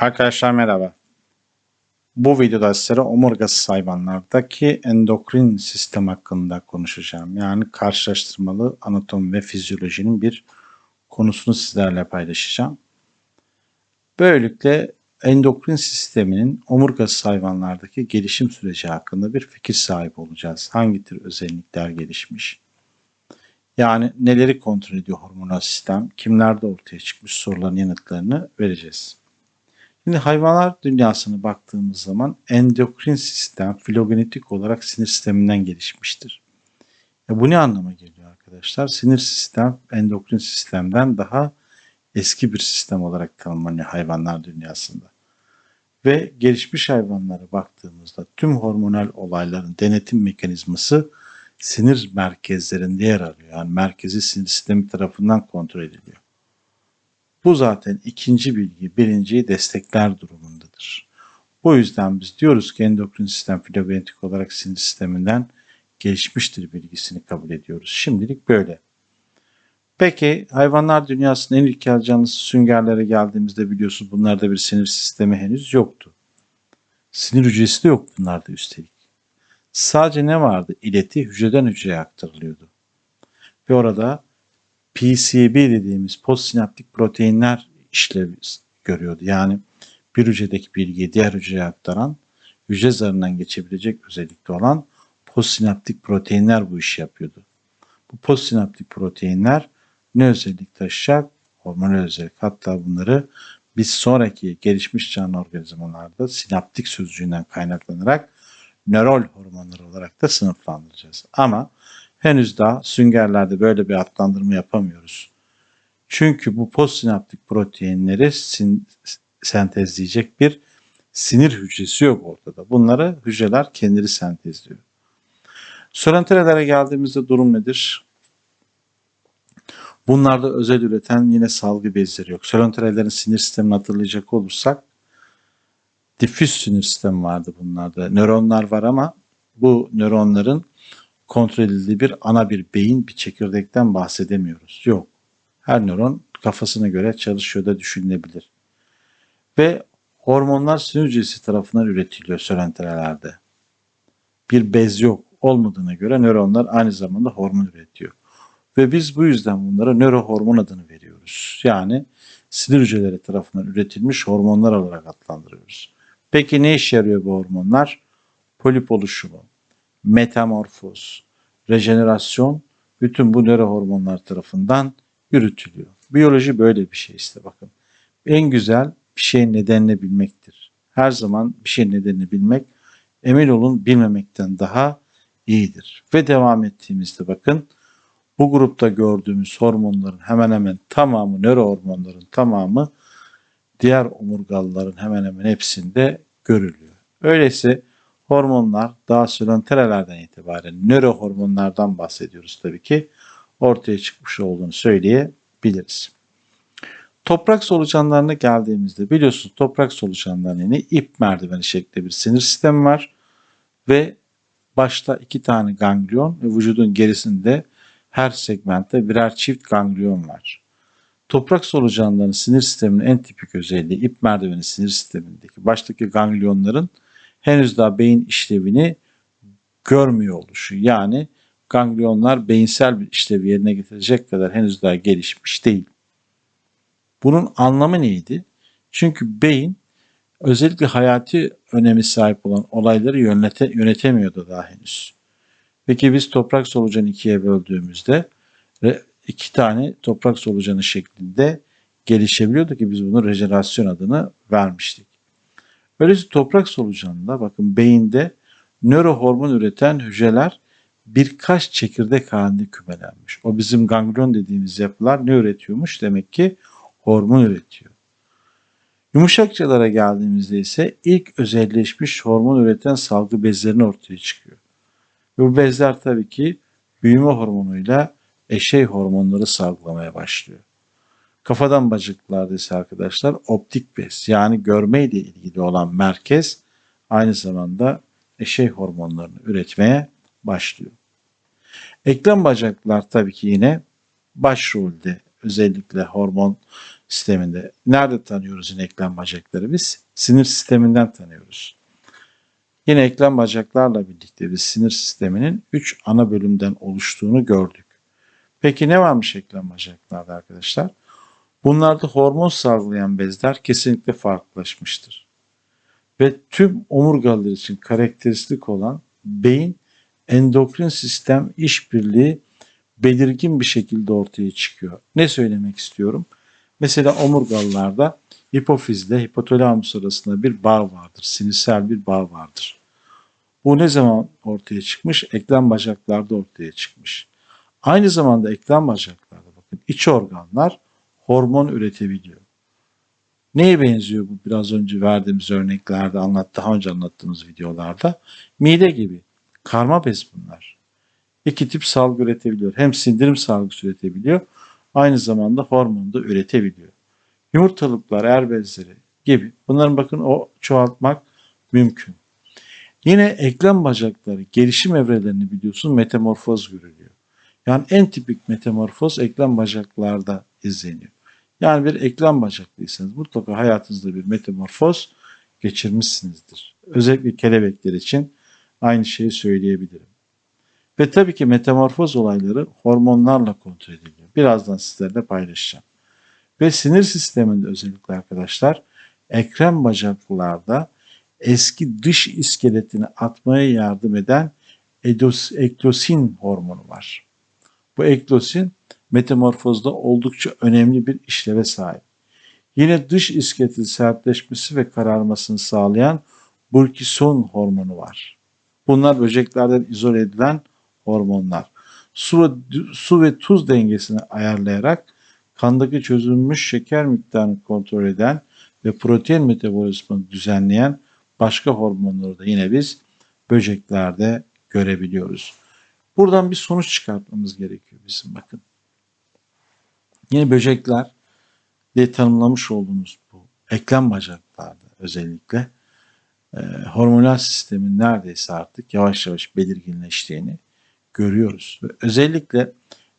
Arkadaşlar merhaba. Bu videoda size omurgasız hayvanlardaki endokrin sistem hakkında konuşacağım. Yani karşılaştırmalı anatomi ve fizyolojinin bir konusunu sizlerle paylaşacağım. Böylelikle endokrin sisteminin omurgasız hayvanlardaki gelişim süreci hakkında bir fikir sahibi olacağız. Hangi tür özellikler gelişmiş? Yani neleri kontrol ediyor hormonal sistem, kimlerde ortaya çıkmış soruların yanıtlarını vereceğiz. Şimdi hayvanlar dünyasına baktığımız zaman endokrin sistem filogenetik olarak sinir sisteminden gelişmiştir. Ya bu ne anlama geliyor arkadaşlar? Sinir sistem endokrin sistemden daha eski bir sistem olarak tanımlanıyor hayvanlar dünyasında. Ve gelişmiş hayvanlara baktığımızda tüm hormonal olayların denetim mekanizması sinir merkezlerinde yer alıyor. Yani merkezi sinir sistemi tarafından kontrol ediliyor. Bu zaten ikinci bilgi birinciyi destekler durumundadır. Bu yüzden biz diyoruz ki endokrin sistem filogenetik olarak sinir sisteminden gelişmiştir bilgisini kabul ediyoruz. Şimdilik böyle. Peki hayvanlar dünyasının en ilkel canlısı süngerlere geldiğimizde biliyorsunuz bunlarda bir sinir sistemi henüz yoktu. Sinir hücresi de yok bunlarda üstelik. Sadece ne vardı? İleti hücreden hücreye aktarılıyordu. Ve orada PCB dediğimiz postsinaptik proteinler işlev görüyordu. Yani bir hücredeki bilgiyi diğer hücreye aktaran, hücre zarından geçebilecek özellikte olan postsinaptik proteinler bu işi yapıyordu. Bu postsinaptik proteinler ne özellik taşıyacak? Hormonal özellik. Hatta bunları biz sonraki gelişmiş canlı organizmalarda sinaptik sözcüğünden kaynaklanarak nörol hormonlar olarak da sınıflandıracağız. Ama henüz daha süngerlerde böyle bir adlandırma yapamıyoruz. Çünkü bu postsinaptik proteinleri sin- sentezleyecek bir sinir hücresi yok ortada. Bunları hücreler kendileri sentezliyor. Solenterelere geldiğimizde durum nedir? Bunlarda özel üreten yine salgı bezleri yok. Solenterelerin sinir sistemini hatırlayacak olursak difüz sinir sistemi vardı bunlarda. Nöronlar var ama bu nöronların kontrol edildiği bir ana bir beyin, bir çekirdekten bahsedemiyoruz. Yok. Her nöron kafasına göre çalışıyor da düşünülebilir. Ve hormonlar sinir hücresi tarafından üretiliyor sölenterelerde. Bir bez yok olmadığına göre nöronlar aynı zamanda hormon üretiyor. Ve biz bu yüzden bunlara nörohormon adını veriyoruz. Yani sinir hücreleri tarafından üretilmiş hormonlar olarak adlandırıyoruz. Peki ne işe yarıyor bu hormonlar? Polip oluşumu, metamorfoz, rejenerasyon bütün bu nörohormonlar tarafından yürütülüyor. Biyoloji böyle bir şey işte bakın. En güzel bir şeyin nedenini bilmektir. Her zaman bir şeyin nedenini bilmek emin olun bilmemekten daha iyidir. Ve devam ettiğimizde bakın bu grupta gördüğümüz hormonların hemen hemen tamamı nörohormonların tamamı diğer omurgalıların hemen hemen hepsinde görülüyor. Öyleyse hormonlar daha sölenterelerden itibaren nörohormonlardan bahsediyoruz tabii ki ortaya çıkmış olduğunu söyleyebiliriz. Toprak solucanlarına geldiğimizde biliyorsunuz toprak solucanlarının yine ip merdiveni şeklinde bir sinir sistemi var ve başta iki tane ganglion ve vücudun gerisinde her segmentte birer çift ganglion var. Toprak solucanlarının sinir sisteminin en tipik özelliği ip merdiveni sinir sistemindeki baştaki ganglionların henüz daha beyin işlevini görmüyor oluşu. Yani ganglionlar beyinsel bir işlevi yerine getirecek kadar henüz daha gelişmiş değil. Bunun anlamı neydi? Çünkü beyin özellikle hayati önemi sahip olan olayları yönete, yönetemiyordu daha henüz. Peki biz toprak solucanı ikiye böldüğümüzde iki tane toprak solucanı şeklinde gelişebiliyordu ki biz bunu rejenerasyon adını vermiştik. Böylece toprak solucanında bakın beyinde nörohormon üreten hücreler birkaç çekirdek halinde kümelenmiş. O bizim ganglion dediğimiz yapılar ne üretiyormuş? Demek ki hormon üretiyor. Yumuşakçalara geldiğimizde ise ilk özelleşmiş hormon üreten salgı bezlerini ortaya çıkıyor. Ve bu bezler tabii ki büyüme hormonuyla eşey hormonları salgılamaya başlıyor. Kafadan bacaklarda ise arkadaşlar optik bez yani görme ile ilgili olan merkez aynı zamanda eşey hormonlarını üretmeye başlıyor. Eklem bacaklar tabii ki yine başrolde özellikle hormon sisteminde. Nerede tanıyoruz yine eklem bacakları biz? Sinir sisteminden tanıyoruz. Yine eklem bacaklarla birlikte biz sinir sisteminin 3 ana bölümden oluştuğunu gördük. Peki ne varmış eklem bacaklarda arkadaşlar? Bunlarda hormon salgılayan bezler kesinlikle farklılaşmıştır. Ve tüm omurgalar için karakteristik olan beyin endokrin sistem işbirliği belirgin bir şekilde ortaya çıkıyor. Ne söylemek istiyorum? Mesela omurgalılarda hipofizle hipotalamus arasında bir bağ vardır. Sinirsel bir bağ vardır. Bu ne zaman ortaya çıkmış? Eklem bacaklarda ortaya çıkmış. Aynı zamanda eklem bacaklarda bakın iç organlar hormon üretebiliyor. Neye benziyor bu biraz önce verdiğimiz örneklerde anlat, daha önce anlattığımız videolarda? Mide gibi. Karma bez bunlar. İki tip salgı üretebiliyor. Hem sindirim salgısı üretebiliyor, aynı zamanda hormon da üretebiliyor. Yumurtalıklar, er bezleri gibi. Bunların bakın o çoğaltmak mümkün. Yine eklem bacakları gelişim evrelerini biliyorsun metamorfoz görülüyor. Yani en tipik metamorfoz eklem bacaklarda izleniyor. Yani bir eklem bacaklıysanız mutlaka hayatınızda bir metamorfoz geçirmişsinizdir. Özellikle kelebekler için aynı şeyi söyleyebilirim. Ve tabii ki metamorfoz olayları hormonlarla kontrol ediliyor. Birazdan sizlerle paylaşacağım. Ve sinir sisteminde özellikle arkadaşlar ekrem bacaklılarda eski dış iskeletini atmaya yardım eden eklosin hormonu var. Bu eklosin metamorfozda oldukça önemli bir işleve sahip. Yine dış iskeletin sertleşmesi ve kararmasını sağlayan burkison hormonu var. Bunlar böceklerden izole edilen hormonlar. Su ve, su ve tuz dengesini ayarlayarak kandaki çözülmüş şeker miktarını kontrol eden ve protein metabolizmasını düzenleyen başka hormonları da yine biz böceklerde görebiliyoruz. Buradan bir sonuç çıkartmamız gerekiyor bizim bakın. Yine böcekler diye tanımlamış olduğumuz bu eklem bacaklarda özellikle e, hormonal sistemin neredeyse artık yavaş yavaş belirginleştiğini görüyoruz. Ve özellikle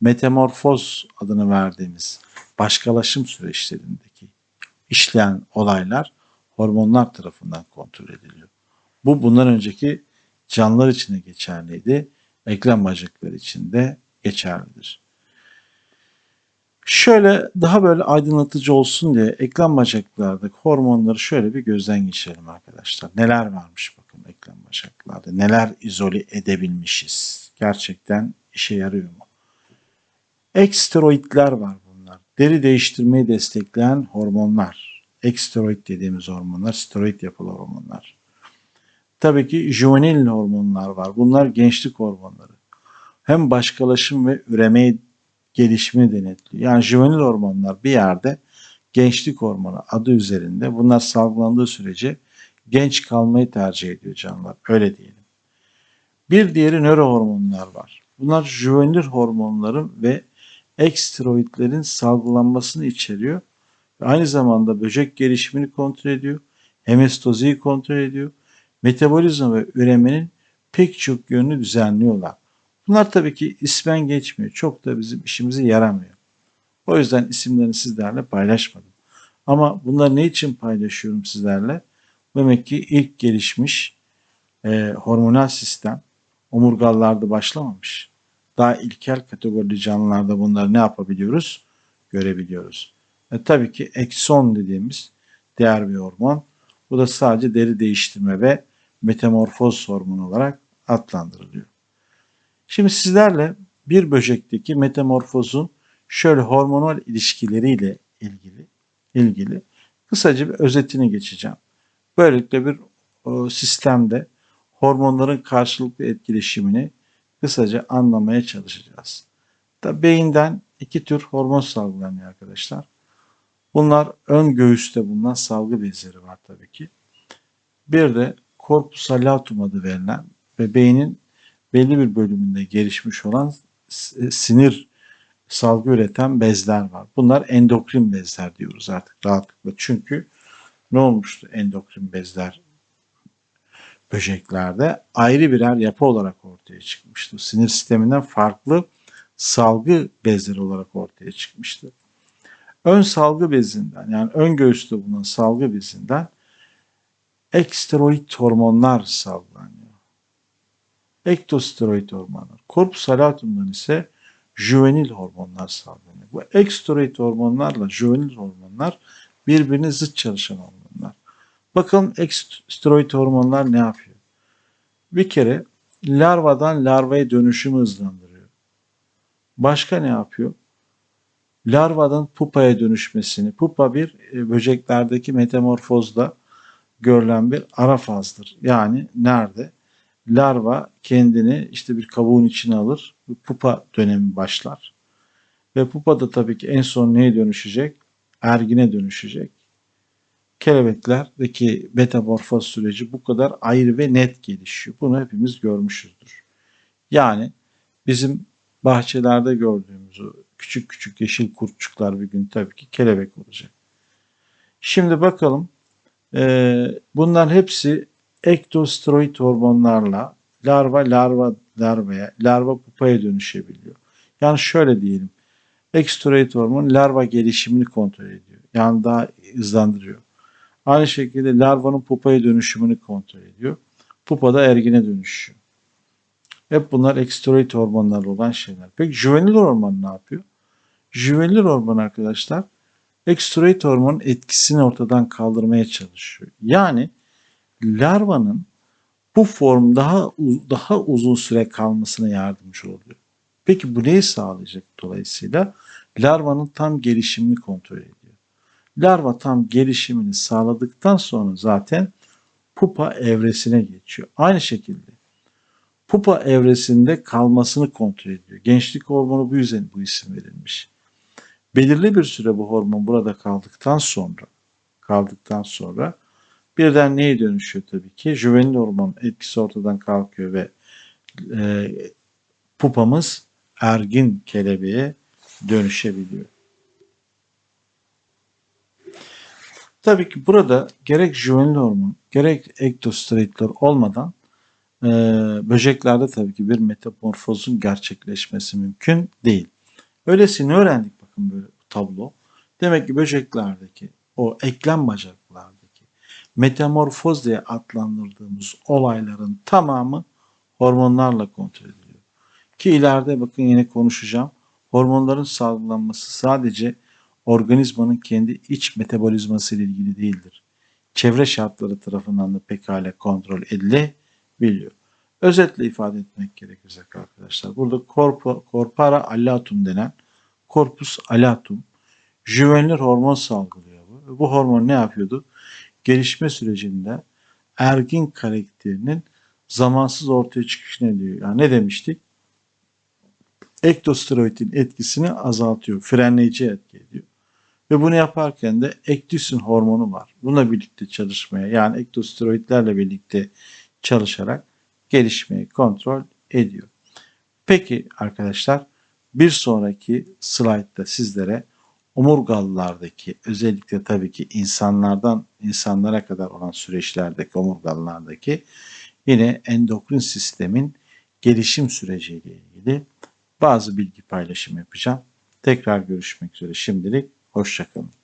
metamorfoz adını verdiğimiz başkalaşım süreçlerindeki işleyen olaylar hormonlar tarafından kontrol ediliyor. Bu bundan önceki canlılar için geçerliydi. Eklem bacakları için de geçerlidir. Şöyle daha böyle aydınlatıcı olsun diye eklem bacaklardaki hormonları şöyle bir gözden geçirelim arkadaşlar. Neler varmış bakın eklem bacaklarda. Neler izole edebilmişiz. Gerçekten işe yarıyor mu? Eksteroidler var bunlar. Deri değiştirmeyi destekleyen hormonlar. Eksteroid dediğimiz hormonlar, steroid yapılı hormonlar. Tabii ki juvenil hormonlar var. Bunlar gençlik hormonları. Hem başkalaşım ve üremeyi gelişimini denetliyor. Yani juvenil hormonlar bir yerde gençlik hormonu adı üzerinde bunlar salgılandığı sürece genç kalmayı tercih ediyor canlılar. Öyle diyelim. Bir diğeri nörohormonlar var. Bunlar juvenil hormonların ve eksteroidlerin salgılanmasını içeriyor. Ve aynı zamanda böcek gelişimini kontrol ediyor. Hemestoziyi kontrol ediyor. Metabolizma ve üremenin pek çok yönünü düzenliyorlar. Bunlar tabii ki ismen geçmiyor. Çok da bizim işimize yaramıyor. O yüzden isimlerini sizlerle paylaşmadım. Ama bunları ne için paylaşıyorum sizlerle? Demek ki ilk gelişmiş e, hormonal sistem omurgalılarda başlamamış. Daha ilkel kategorili canlılarda bunları ne yapabiliyoruz? Görebiliyoruz. E, tabii ki ekson dediğimiz diğer bir hormon. Bu da sadece deri değiştirme ve metamorfoz hormonu olarak adlandırılıyor. Şimdi sizlerle bir böcekteki metamorfozun şöyle hormonal ilişkileriyle ilgili ilgili kısaca bir özetini geçeceğim. Böylelikle bir sistemde hormonların karşılıklı etkileşimini kısaca anlamaya çalışacağız. Da beyinden iki tür hormon salgılanıyor arkadaşlar. Bunlar ön göğüste bulunan salgı bezleri var tabii ki. Bir de corpus allatum adı verilen ve beynin belli bir bölümünde gelişmiş olan e, sinir salgı üreten bezler var. Bunlar endokrin bezler diyoruz artık rahatlıkla. Çünkü ne olmuştu endokrin bezler böceklerde? Ayrı birer yapı olarak ortaya çıkmıştı. Sinir sisteminden farklı salgı bezleri olarak ortaya çıkmıştı. Ön salgı bezinden yani ön göğüste bulunan salgı bezinden eksteroid hormonlar salgılanıyor. Ektosteroid hormonlar. Korpus halatumdan ise juvenil hormonlar salgılanıyor. Bu eksteroid hormonlarla juvenil hormonlar birbirine zıt çalışan hormonlar. Bakalım eksteroid hormonlar ne yapıyor? Bir kere larvadan larvaya dönüşümü hızlandırıyor. Başka ne yapıyor? Larvadan pupaya dönüşmesini. Pupa bir e, böceklerdeki metamorfozda görülen bir ara fazdır. Yani nerede? Larva kendini işte bir kabuğun içine alır. Pupa dönemi başlar. Ve pupa da tabii ki en son neye dönüşecek? Ergine dönüşecek. Kelebeklerdeki metamorfoz süreci bu kadar ayrı ve net gelişiyor. Bunu hepimiz görmüşüzdür. Yani bizim bahçelerde gördüğümüz o küçük küçük yeşil kurtçuklar bir gün tabii ki kelebek olacak. Şimdi bakalım ee, bunların hepsi ektosteroid hormonlarla larva larva larvaya, larva pupaya dönüşebiliyor. Yani şöyle diyelim. Eksteroid hormon larva gelişimini kontrol ediyor. Yani daha hızlandırıyor. Aynı şekilde larvanın pupaya dönüşümünü kontrol ediyor. Pupada ergine dönüşüyor. Hep bunlar eksteroid hormonlar olan şeyler. Peki juvenil hormon ne yapıyor? Juvenil hormon arkadaşlar eksteroid hormonun etkisini ortadan kaldırmaya çalışıyor. Yani larvanın bu form daha daha uzun süre kalmasına yardımcı oluyor. Peki bu neyi sağlayacak dolayısıyla? Larvanın tam gelişimini kontrol ediyor. Larva tam gelişimini sağladıktan sonra zaten pupa evresine geçiyor. Aynı şekilde pupa evresinde kalmasını kontrol ediyor. Gençlik hormonu bu yüzden bu isim verilmiş. Belirli bir süre bu hormon burada kaldıktan sonra kaldıktan sonra birden neye dönüşüyor tabii ki? Juvenil hormon etkisi ortadan kalkıyor ve e, pupamız ergin kelebeğe dönüşebiliyor. Tabii ki burada gerek juvenil hormon gerek ektosteroidler olmadan e, böceklerde tabii ki bir metamorfozun gerçekleşmesi mümkün değil. Öylesini öğrendik bakın böyle tablo. Demek ki böceklerdeki o eklem bacaklardaki metamorfoz diye adlandırdığımız olayların tamamı hormonlarla kontrol ediliyor. Ki ileride bakın yine konuşacağım. Hormonların salgılanması sadece organizmanın kendi iç metabolizması ile ilgili değildir. Çevre şartları tarafından da pekala kontrol edilebiliyor. Özetle ifade etmek gerekirse arkadaşlar. Burada corpo, corpora allatum denen corpus allatum juvenil hormon salgılıyor bu. Bu hormon ne yapıyordu? Gelişme sürecinde ergin karakterinin zamansız ortaya çıkışını diyor. Yani ne demiştik? Ektosteroidin etkisini azaltıyor. Frenleyici etki ediyor. Ve bunu yaparken de ektisin hormonu var. Bununla birlikte çalışmaya yani ektosteroidlerle birlikte çalışarak gelişmeyi kontrol ediyor. Peki arkadaşlar bir sonraki slaytta sizlere omurgalılardaki özellikle tabii ki insanlardan insanlara kadar olan süreçlerdeki omurgalılardaki yine endokrin sistemin gelişim süreciyle ilgili bazı bilgi paylaşım yapacağım. Tekrar görüşmek üzere şimdilik hoşçakalın.